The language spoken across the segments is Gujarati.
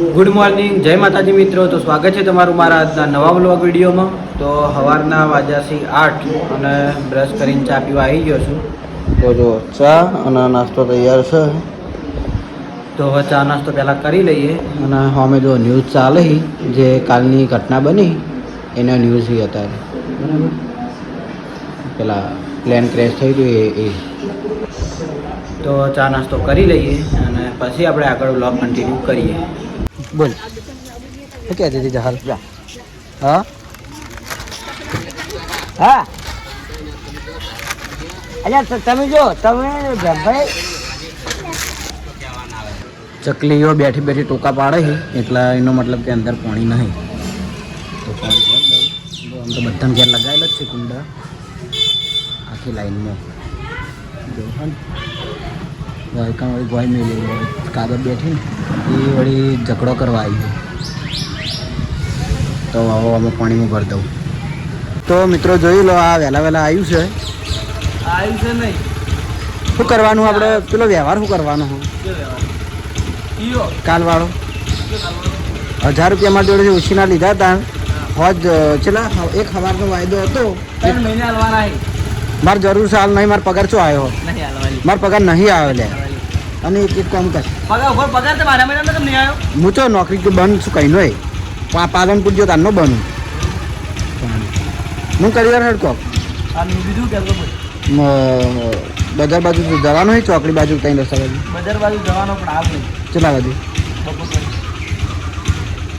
ગુડ મોર્નિંગ જય માતાજી મિત્રો. તો સ્વાગત છે તમારું મારા આજના નવા વ્લોગ વિડીયોમાં. તો સવારના વાજાસી આઠ અને બ્રશ કરીને ચા પીવા આવી ગયો છું. તો જો ચા અને નાસ્તો તૈયાર છે. તો હવે ચા નાસ્તો પહેલાં કરી લઈએ. અને અમે જો ન્યૂઝ ચાલે જે કાલની ઘટના બની એના ન્યૂઝ છે અત્યારે. બરાબર. પેલા પ્લેન ક્રેશ થઈ ગયું એ એ. તો ચા નાસ્તો કરી લઈએ અને પછી આપણે આગળ વ્લોગ કન્ટિન્યુ કરીએ. બોલ. શું કહે છે જહાલ હા? હા. તો, તમે જો, તમે ભાઈ ચકલીઓ બેઠી બેઠી ટોકા પાડે છે. એટલે એનો મતલબ કે અંદર પાણી નહીં. તો આમ તો બધાને ઘેર લગાવેલા જ છે કુંડા. આખી લાઈનમાં. જો હન. વાયકા વળી ગોય મેલી કાગળ બેઠી એ વળી ઝઘડો કરવા આવી. તો હવે અમે પાણીમાં ભરી દઉં. તો મિત્રો જોઈ લો આ વહેલા વહેલા આવ્યું છે. આવ્યું છે નહીં. શું કરવાનું આપણે પેલો વ્યવહાર શું કરવાનો? હું કાલવાળો. હજાર રૂપિયા મારા જોડે ઉછીના લીધા હતા હોજ છેલ્લા એક હવારનો વાયદો હતો. ત્રણ મહિને મારે જરૂર છે હાલ નહીં મારો પગાર શું આવ્યો મારો પગાર નહીં આવ્યો લે અને એક એક કામ કર. પગાર ઉપર પગાર તો મારા મહિના કેમ આવ્યો? હું તો નોકરી તો બંધ છું કઈ પા પાલનપુર જો તારનો બનું. હું કરી વાર હેડકો બજાર બાજુ જવાનું હોય ચોકડી બાજુ કઈ રસ્તા બાજુ? બજાર બાજુ જવાનો પણ આવ. નહીં ચલા બાજુ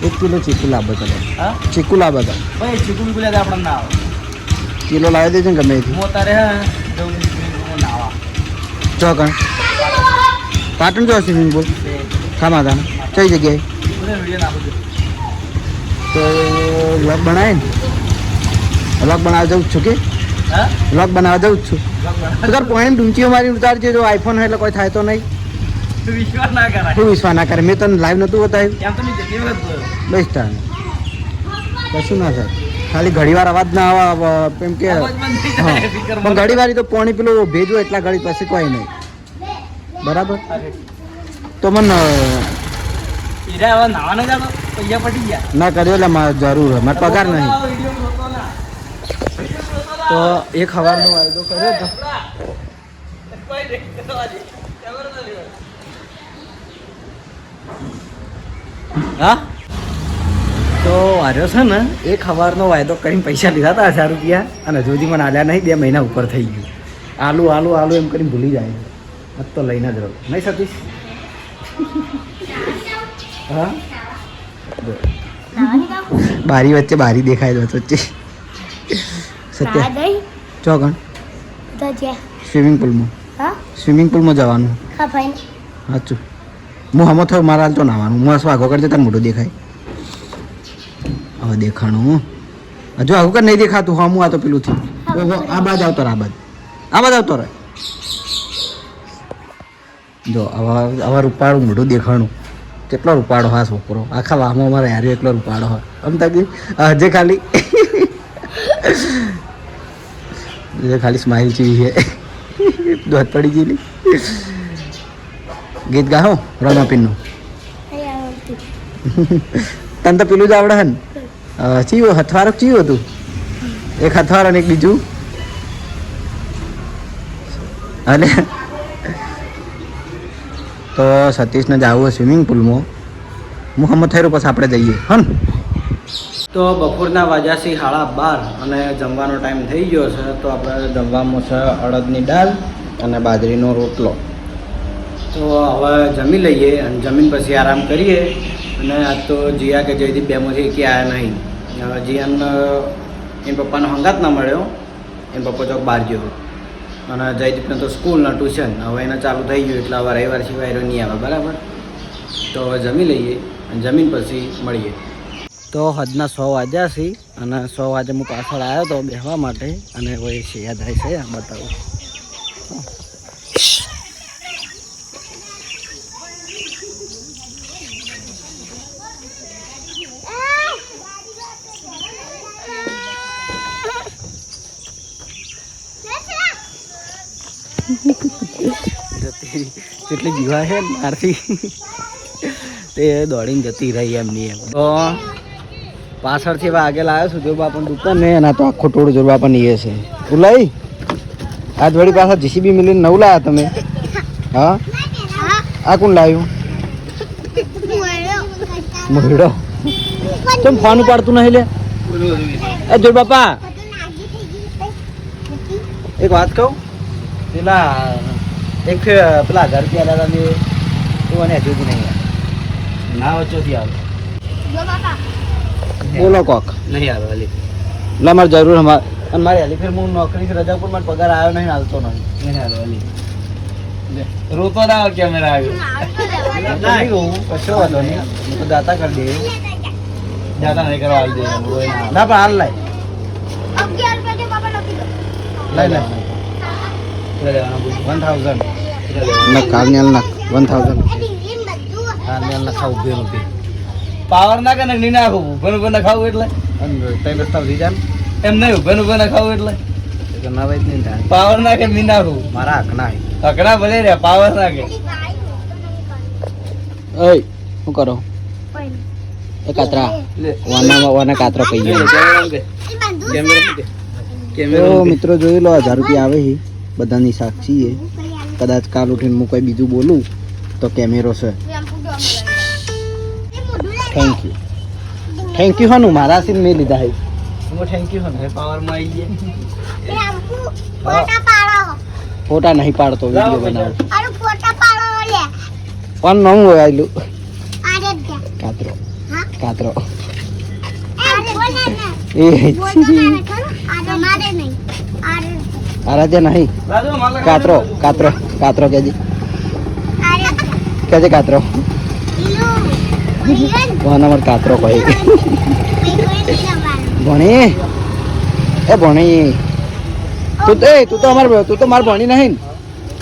એક કિલો ચીકુ લાવો તમે. હા? ચીકુ લાવો તમે. ભાઈ ચીકુ બીકુ લેતા આપણને ના આવે. કિલો લાવી દેજો ને ગમે હું જવું નાહવા ચોકણ. પાટણ જો સ્વિમિંગ પુલ તે કઈ જગ્યાએ? તો વ્લોગ બનાવે ને? વ્લોગ બનાવવા જવું છું કે? વ્લોગ બનાવવા જવું જ છું. અગર તો. તાર પોઈન્ટ ઊંચીઓ મારી ઉતારજે જો આઈફોન હોય એટલે કોઈ થાય તો નહીં. વિશ્વાસ ના કરાય. શું વિશ્વાસ ના કરે મેં તને લાઈવ નહોતું બતાવ્યું. તો બેસ્ટ ટાઈમ કશું ના થાય. ખાલી ઘડી વાર અવાજ ના આવે એમ કે પણ ઘડીવાર તો પોણી પેલું ભેજો એટલા ઘડી પછી કોઈ નહીં. બરાબર? તો મને ન કર્યો એટલે મારે જરૂર. મારે પગાર નહીં. તો એક હવાનો વાયદો કર્યો તો. હા? તો વાર્યો છે ને એક હવારનો વાયદો કરીને પૈસા લીધા હતા હજાર રૂપિયા અને હજુ મને આલ્યા નહીં બે મહિના ઉપર થઈ ગયું. આલુ આલુ આલુ એમ કરીને ભૂલી જાય. આજ તો લઈને જ રહું નહીં સતીશ હા બારી વચ્ચે બારી દેખાય તો વચ્ચે સત્ય ચોગણ સ્વિમિંગ પુલમાં સ્વિમિંગ પુલમાં જવાનું સાચું હું હમો થયો મારા હાલ તો નાવાનું હું શું આગો કરજે તને મોટું દેખાય હવે દેખાણું હજુ આગો કર નહીં દેખાતું હા હું આ તો પેલું થયું આ બાજ આવતો રહે આ બાજ આ બાજ આવતો રહે જો આવા આવા રૂપાળું મોઢું દેખાણું. કેટલો રૂપાળો હા છોકરો. આખા વામો અમારે યાર એટલો રૂપાળો હોય. આમ તાકી હજે ખાલી હજે ખાલી સ્માઇલ ચીવી છે. દોત પડી ગયેલી. ગીત ગાહો રમાપીનનું તને તો પેલું જ આવડે હે ને? અ, ચીવું હથવારક ચીવું હતું એક હથવાર અને એક બીજું. અને તો સતીશને જવું સ્વિમિંગ પુલમાં મુહમ્મદ થયેલું પછી આપણે જઈએ. હન? તો બપોરના વાજાસી સાડા બાર અને જમવાનો ટાઈમ થઈ ગયો છે, તો આપણે જમવામાં છે અડદની દાળ અને બાજરીનો રોટલો. તો હવે જમી લઈએ અને જમીન પછી આરામ કરીએ. અને આજ તો જીયા કે જયદીપ બેમાંથી કે આવ્યા નહીં. હવે જીયાને એમ પપ્પાનો હંગાત ના મળ્યો. એમ પપ્પા ચોક બહાર ગયો. અને જયદીપને તો સ્કૂલના ટ્યુશન. હવે એને ચાલુ થઈ ગયું એટલે હવે રવિવાર સિવાય નહીં આવે, બરાબર? તો હવે જમી લઈએ અને જમીન પછી મળીએ. તો હદના સો વાગ્યા છે અને સો વાગે હું પાછળ આવ્યો હતો બેસવા માટે અને હવે છે, આ બતાવું. જતી કેટલી જીવા છે મારથી. તે દોડીને જતી રહી એમની એમ. તો પાછળથી હવે આગળ આવ્યો છું જો પણ દુકાન ને, એના તો આખો ટોળ જોડવા પણ એ છે. ઉલાઈ, આજ વળી પાછા જીસીબી મિલીને નવું લાયા તમે. હા? આ કોણ લાવ્યું મોહડો કેમ ફોન ઉપાડતું નહીં લે? એ જોડ બાપા. એક વાત કહું? પેલા એક પેલા ઘર રૂપિયા દાદા તમે તું મને હજુ નહીં આવ્યા. ના વચ્ચોથી આવે? બોલો કોક. નહીં આવે હાલી. ના મારે જરૂર અમારે અને મારી હાલી ફેર હું નોકરી રજા પર મારે પગાર આવ્યો નહીં હાલતો નહીં. નહીં આવે અલી રોતો ના આવે કેમેરા આવ્યો. નહીં હું કશો વાંધો નહીં. હું તો દાતા કરી દે જાતા નહીં કરવા આવી દે ના પણ હાલ લાય. લાય લાય કેટલા લેવાના બોલ? વન થાઉઝન્ડ કેટલા લેવાના? ના કાલ ને ના વન થાઉઝન્ડ કાલ ને બે રૂપિયા પાવર ના કે નહીં નાખું ઉભેન ઉભે ના ખાવું એટલે? અને તઈ રસ્તા વધી જાય એમ નહીં ઉભેન ઉભે ના ખાવું એટલે? ને ના ભાઈ નહીં થાય પાવર ના કે નહીં નાખું મારા હક ના અકડા ભલે રે પાવર ના કે. ઓય શું કરો? એ કાતરા. વાના વાના કાતરા પઈ ગયો? કેમેરા. મિત્રો જોઈ લો હજાર રૂપિયા આવે છે બધાની સાક્ષી એ. કદાચ કાલ ઉઠીને હું કોઈ બીજું બોલું તો કેમેરો છે. થેન્ક યુ થેન્ક યુ હનું. મારા સીન મેં લીધા છે. હું થેન્ક યુ હનું. હવે પાવરમાં આવી ગયા. ફોટા નહીં પાડતો વીડિયો. બનાવો પણ નવું હોય આયલું. કાતરો. કાતરો. એ આરાધ્યા નહીં. કાતરો કાતરો કાતરો કેજી કેજે કાતરો. વાના માર કાતરો કહી. ભણી. એ ભણી. તું તો એ તું તો અમાર તું તો માર ભણી નહીં?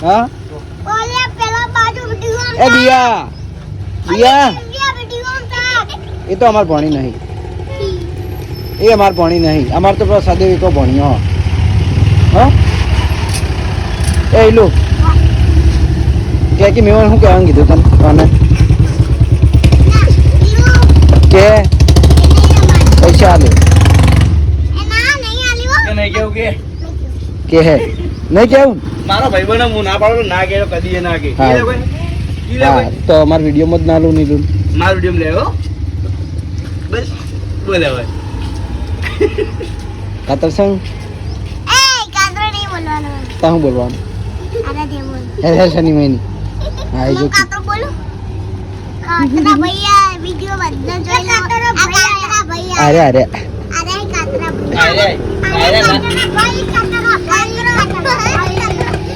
હા? એ દિયા દિયા એ તો અમાર ભણી નહીં. એ અમાર ભણી નહીં. અમાર તો પેલો સદેવ ભણ્યો હા એ લો. કે કે મેં શું કહેવાનું કીધું તને? તને કે? પૈસા આલે. કે કેવું કે? કે હે? નહીં કેવું? મારો બને હું ના પાડો ના કે કદી ના કે. ભાઈ. લે ભાઈ. તો અમારા વિડીયોમાં જ ના લઉં નહીં તું. મારો વીડિયો લે હો. બસ. બોલે હવે. કાતર સંગ તા હું બોલવાનું. હે હે શની મહિની. હા એ જો અરે અરે. આય, આય,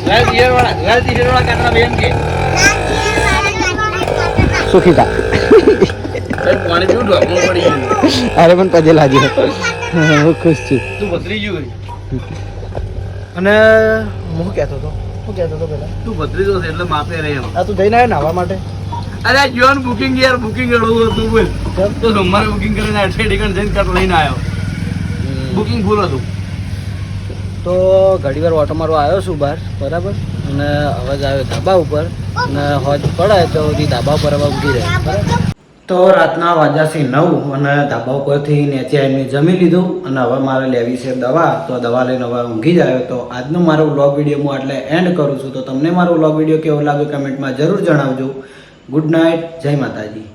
લાલ ટીશર્ટ વાળા લાલ ટીશર્ટ વાળા કાતરા ભાઈ કે. સુખી અરે પાણી પીવું ઢોકણું પડી ગયું. અરે પણ પદે લાગ્યો હું ખુશ છું. તું બદલી ગયું અને હું કહેતો હતો શું કહેતો હતો પેલા? તું ભત્રી જો છે એટલે માપે રહે આ તું જઈને આવ્યો નાવા માટે? અરે યોન બુકિંગ યાર બુકિંગ કરવું હતું બોલ. તો સોમવારે બુકિંગ કરીને આઠે ટિકટ જઈને કાંઈક લઈને આવ્યો બુકિંગ ફૂલ હતું. તો ઘડીવાર ઓટો મારવા આવ્યો છું બહાર બરાબર? અને અવાજ આવ્યો ધાબા ઉપર. અને હોજ પડે તો ધાબા ઉપર હવે ઊભી રહે બરાબર? તો રાતના વાગ્યાથી નવ અને ધાબા ઉપરથી નેચે આવીને જમી લીધું અને હવે મારે લેવી છે દવા. તો દવા લઈને હવે ઊંઘી જ આવ્યો. તો આજનો મારો વ્લોગ વીડિયો હું એટલે એન્ડ કરું છું. તો તમને મારો બ્લોગ વીડિયો કેવો લાગ્યો કમેન્ટમાં જરૂર જણાવજો. ગુડ નાઇટ જય માતાજી.